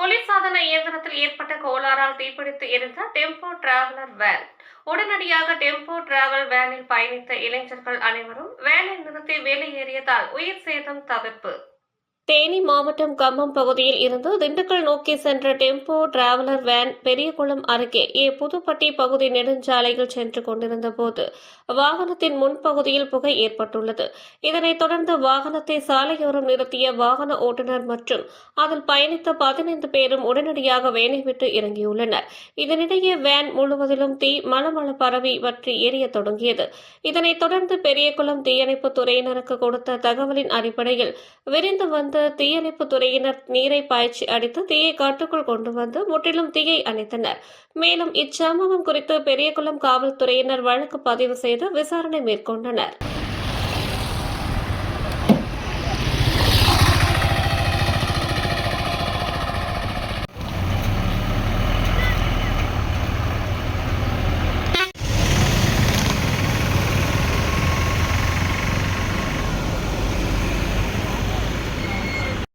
குளிர்சாதன இயந்திரத்தில் ஏற்பட்ட கோளாறால் தீப்பிடித்து எரிந்த டெம்போ டிராவலர் வேன். உடனடியாக டெம்போ டிராவல் வேனில் பயணித்த இளைஞர்கள் அனைவரும் வேனை நிறுத்தி வெளியேறியதால் உயிர் சேதம் தவிர்ப்பு. தேனி மாவட்டம் கம்பம் பகுதியில் இருந்து திண்டுக்கல் நோக்கி சென்ற டெம்போ டிராவலர் வேன் பெரியகுளம் அருகே ஏ புதுப்பட்டி பகுதி நெடுஞ்சாலையில் சென்று கொண்டிருந்த போது வாகனத்தின் முன்பகுதியில் புகை ஏற்பட்டுள்ளது. இதனைத் தொடர்ந்து வாகனத்தை சாலையோரம் நிறுத்திய வாகன ஓட்டுநர் மற்றும் அதில் பயணித்த பதினைந்து பேரும் உடனடியாக வேனை விட்டு இறங்கியுள்ளனர். இதனிடையே வேன் முழுவதிலும் தீ மலமள பரவி வற்றி எரிய தொடங்கியது. இதனைத் தொடர்ந்து பெரியகுளம் தீயணைப்பு துறையினருக்கு கொடுத்த தகவலின் அடிப்படையில் விரைந்து வந்த தீயணைப்பு துறையினர் நீரை பாய்ச்சி அடித்து தீயை காட்டுக்குள் கொண்டு வந்து முற்றிலும் தீயை அணைத்தனர். மேலும் இச்சம்பவம் குறித்து பெரியகுளம் காவல்துறையினர் வழக்கு பதிவு செய்து விசாரணை மேற்கொண்டனர்.